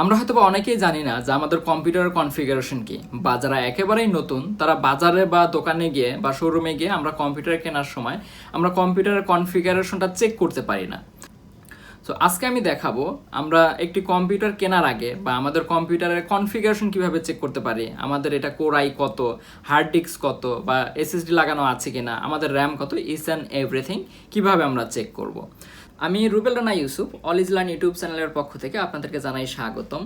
আমরা হয়তো অনেকেই জানি না যে আমাদের কম্পিউটারের কনফিগারেশন কি, বা যারা একেবারেই নতুন, তারা বাজারে বা দোকানে গিয়ে বা শোরুমে গিয়ে আমরা কম্পিউটার কেনার সময় আমরা কম্পিউটারের কনফিগারেশনটা চেক করতে পারি না। তো আজকে আমি দেখাবো আমরা একটি কম্পিউটার কেনার আগে বা আমাদের কম্পিউটারের কনফিগারেশন কীভাবে চেক করতে পারি, আমাদের এটা কোরাই কত হার্ড ডিস্ক কত, বা এসএসডি লাগানো আছে কিনা, আমাদের র্যাম কত ইস অ্যান্ড এভরিথিং কীভাবে আমরা চেক করব। আমি রুবেল রানা ইউসুফ, অল ইজলান ইউটিউব চ্যানেলের পক্ষ থেকে আপনাদেরকে জানাই স্বাগতম।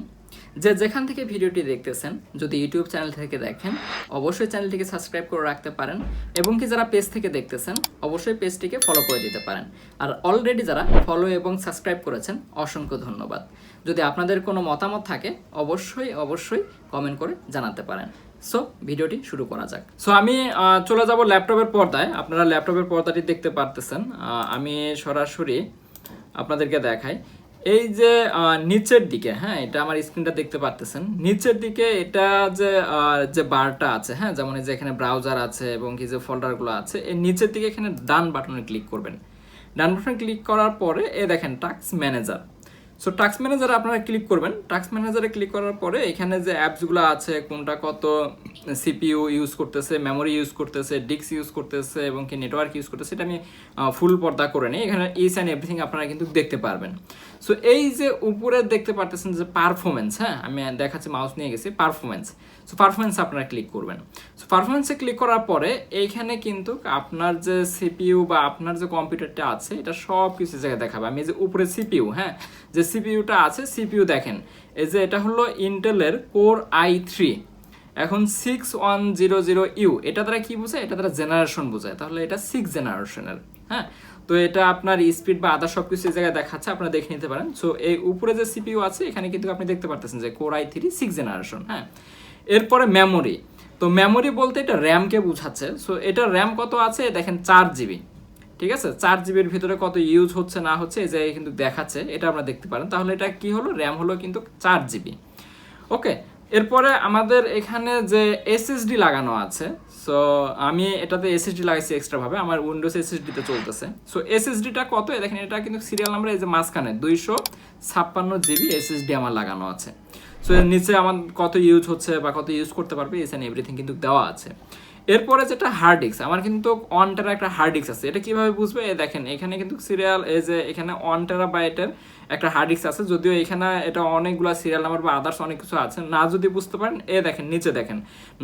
যে যেখান থেকে ভিডিওটি দেখতেছেন, যদি ইউটিউব চ্যানেল থেকে দেখেন, অবশ্যই চ্যানেলটিকে সাবস্ক্রাইব করে রাখতে পারেন, এবং কি যারা পেজ থেকে দেখতেছেন, অবশ্যই পেজটিকে ফলো করে দিতে পারেন। আর অলরেডি যারা ফলো এবং সাবস্ক্রাইব করেছেন, অসংখ্য ধন্যবাদ। যদি আপনাদের কোনো মতামত থাকে, অবশ্যই অবশ্যই কমেন্ট করে জানাতে পারেন। সো ভিডিওটি শুরু করা যাক। সো আমি চলে যাব ল্যাপটপের পর্দায়। আপনারা ল্যাপটপের পর্দাটি দেখতে পারতেছেন। আমি সরাসরি আপনাদেরকে দেখাই। এই যে নিচের দিকে হ্যাঁ এটা আমার স্ক্রিনটা দেখতে পারতেছেন। নিচের দিকে এটা যে যে বারটা আছে হ্যাঁ যেমন এই যে এখানে ব্রাউজার আছে এবং কি যে ফোল্ডারগুলো আছে, এই নিচের দিকে এখানে ডান বাটনে ক্লিক করবেন। ডান বাটনে ক্লিক করার পরে, এ দেখেন, টাস্ক ম্যানেজার। সো টাক্স ম্যানেজারে আপনারা ক্লিক করবেন। টাক্স ম্যানেজারে ক্লিক করার পরে এখানে যে অ্যাপসগুলো আছে, কোনটা কত সিপিইউ ইউজ করতেছে মেমোরি ইউজ করতেছে ডিস্ক ইউজ করতেছে এবং কি নেটওয়ার্ক ইউজ করতেছে এটা আমি ফুল পর্দা করে নিই। এখানে ইস অ্যান্ড এভরিথিং আপনারা কিন্তু দেখতে পারবেন। সো এই যে উপরে দেখতে পারতেছেন যে পারফরমেন্স হ্যাঁ? আমি দেখাচ্ছি মাউস নিয়ে গেছি পারফরমেন্স সো পারফরমেন্স আপনারা ক্লিক করবেন। সো পারফরমেন্সে ক্লিক করার পরে এইখানে কিন্তু আপনার যে সিপিইউ বা আপনার যে কম্পিউটারটা আছে, এটা সব কিছু জায়গায় দেখাবে। আমি যে উপরে সিপিইউ হ্যাঁ? যে সিপিইউটা আছে সিপিইউ দেখেন। এই যে এটা হলো ইন্টেলের কোর আই থ্রি এখন six one zero zero U এটা দ্বারা কি বোঝায়? এটা দ্বারা জেনারেশন বোঝায়। তাহলে এটা সিক্স জেনারেশনের হ্যাঁ? তো এটা আপনার স্পিড বা আদার সব কিছু এই জায়গায় দেখাচ্ছে, আপনারা দেখে নিতে পারেন। সো এই উপরে যে সিপিইউ আছে, এখানে কিন্তু আপনি দেখতে পারতেছেন যে core i three six generation হ্যাঁ? এরপরে মেমোরি তো মেমোরি বলতে এটা র্যামকে বোঝাচ্ছে। সো এটা র্যাম কত আছে? দেখেন চার জিবি ঠিক আছে? চার জিবির ভিতরে কত ইউজ হচ্ছে, না হচ্ছে, এই জায়গায় কিন্তু দেখাচ্ছে। এটা আমরা দেখতে পারেন। তাহলে এটা কি হলো? র্যাম হলো কিন্তু চার জিবি ওকে এরপরে আমাদের এখানে যে এসএসডি লাগানো আছে সো আমি এটাতে এসএসডি লাগাইছি এক্সট্রা ভাবে, আমার উইন্ডোজ এসএসডিতে চলতেছে। সো এসএসডিটা কত? দেখেন, এটা কিন্তু সিরিয়াল নাম্বার এই যে মাঝখানে, দুইশো ছাপ্পান্ন জিবি এসএসডি আমার লাগানো আছে। সো এর নিচে আমার কত ইউজ হচ্ছে বা কত ইউজ করতে পারবে, এস এন এভরিথিং কিন্তু দেওয়া আছে। এরপরে যেটা হার্ড ডিস্ক আমার কিন্তু অন টেরা একটা হার্ড ডিস্ক আছে। এটা কীভাবে বুঝবে? এই দেখেন, এখানে কিন্তু সিরিয়াল এই যে এখানে টেরা বাইটের একটা হার্ড ডিস্ক আছে। যদিও এখানে এটা অনেকগুলো সিরিয়াল নাম্বার বা আদার্স অনেক কিছু আছে। না যদি বুঝতে পারেন, এ দেখেন, নিচে দেখেন,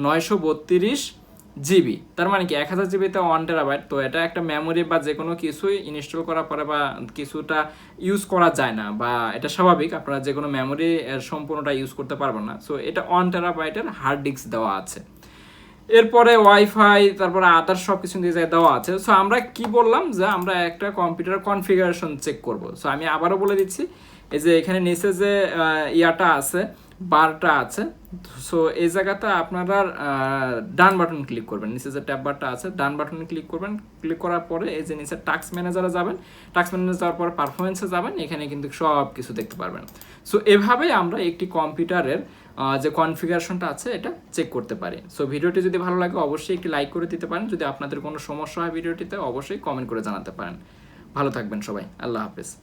নয়শো বত্রিশ জিবি। তার মানে কি, এক হাজার জিবিতে ওয়ান টেরাবাইট তো এটা একটা মেমোরি বা যে কোনো কিছুই ইনস্টল করার পরে বা কিছুটা ইউজ করা যায় না বা এটা স্বাভাবিক, আপনারা যে কোনো মেমোরি সম্পূর্ণটা ইউজ করতে পারবেন না। সো এটা ওয়ান টেরাবাইটের হার্ড ডিস্ক দেওয়া আছে। এরপরে ওয়াইফাই, তারপরে আদার সব কিছু যায় দেওয়া আছে। সো আমরা কি বললাম? যে আমরা একটা কম্পিউটার কনফিগারেশন চেক করব। সো আমি আবারও বলে দিচ্ছি, এই যে এখানে নিচে যে ইয়াটা আছে, বারটা আছে সো এই জায়গাতে আপনারা ডান বাটন ক্লিক করবেন। নিচে যে ট্যাব বারটা আছে, ডান বাটনে ক্লিক করবেন। ক্লিক করার পরে এই যে নিচে টাক্স ম্যানেজারে যাবেন। টাক্স ম্যানেজার যাওয়ার পর পারফরমেন্সে যাবেন। এখানে কিন্তু সব কিছু দেখতে পারবেন। সো এভাবেই আমরা একটি কম্পিউটারের যে কনফিগারেশনটা আছে, এটা চেক করতে পারি। সো ভিডিওটি যদি ভালো লাগে, অবশ্যই একটি লাইক করে দিতে পারেন। যদি আপনাদের কোনো সমস্যা হয় ভিডিওটিতে, অবশ্যই কমেন্ট করে জানাতে পারেন। ভালো থাকবেন সবাই। আল্লাহ হাফেজ।